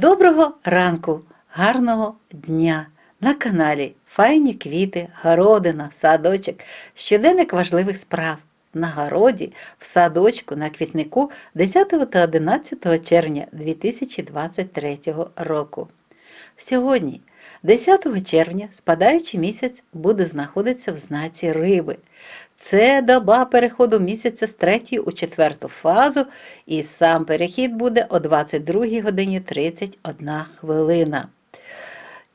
Доброго ранку, гарного дня! На каналі Файні квіти, городина, садочок, щоденник важливих справ. На городі, в садочку, на квітнику 10 та 11 червня 2023 року. Сьогодні, 10 червня, спадаючий місяць буде знаходитися в знаці риби. Це доба переходу місяця з третьої у четверту фазу, і сам перехід буде о 22 годині 31 хвилина.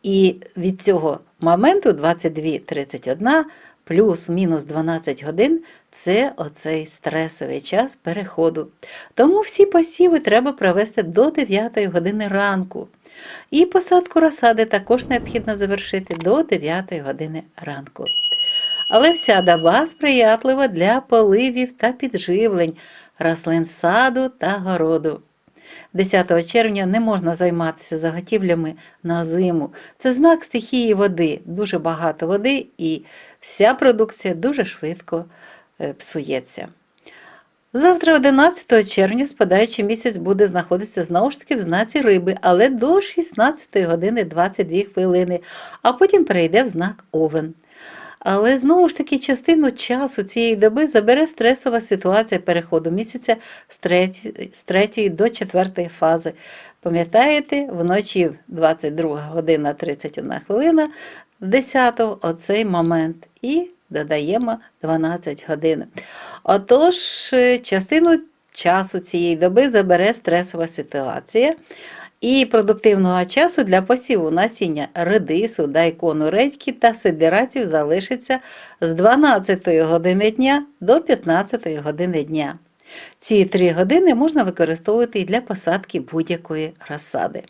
І від цього моменту 22.31 плюс-мінус 12 годин це оцей стресовий час переходу. Тому всі посіви треба провести до 9 години ранку. І посадку розсади також необхідно завершити до 9 години ранку. Але вся доба сприятлива для поливів та підживлень рослин саду та городу. 10 червня не можна займатися заготівлями на зиму. Це знак стихії води, дуже багато води, і вся продукція дуже швидко е, псується. Завтра, 11 червня, спадаючий місяць буде знаходитися знову ж таки в знаці риби, але до 16 години 22 хвилини, а потім перейде в знак Овен. Але знову ж таки частину часу цієї доби забере стресова ситуація переходу місяця з 3, з 3 до 4 фази. Пам'ятаєте, вночі 22 година 31 хвилина, 10 оцей момент. І додаємо 12 годин. Отож, е, частину часу цієї доби забере стресова ситуація. І продуктивного часу для посіву насіння редису, дайкону, редьки та сидератів залишиться з 12 години дня до 15 години дня. Ці три години можна використовувати і для посадки будь-якої розсади.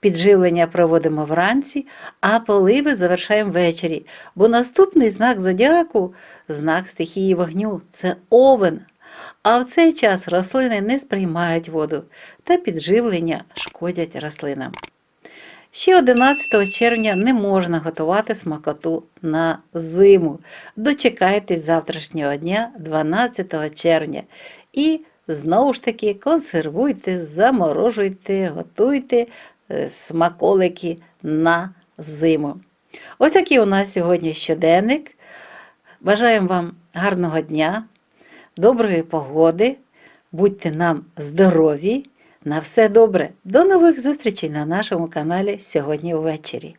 Підживлення проводимо вранці, а поливи завершаємо ввечері, бо наступний знак зодіаку знак стихії вогню це овен. А в цей час рослини не сприймають воду та підживлення шкодять рослинам. Ще 11 червня не можна готувати смакоту на зиму. Дочекайтесь завтрашнього дня, 12 червня. І знову ж таки консервуйте, заморожуйте, готуйте смаколики на зиму. Ось такий у нас сьогодні щоденник. Бажаємо вам гарного дня, доброї погоди, будьте нам здорові, на все добре. До нових зустрічей на нашому каналі сьогодні ввечері.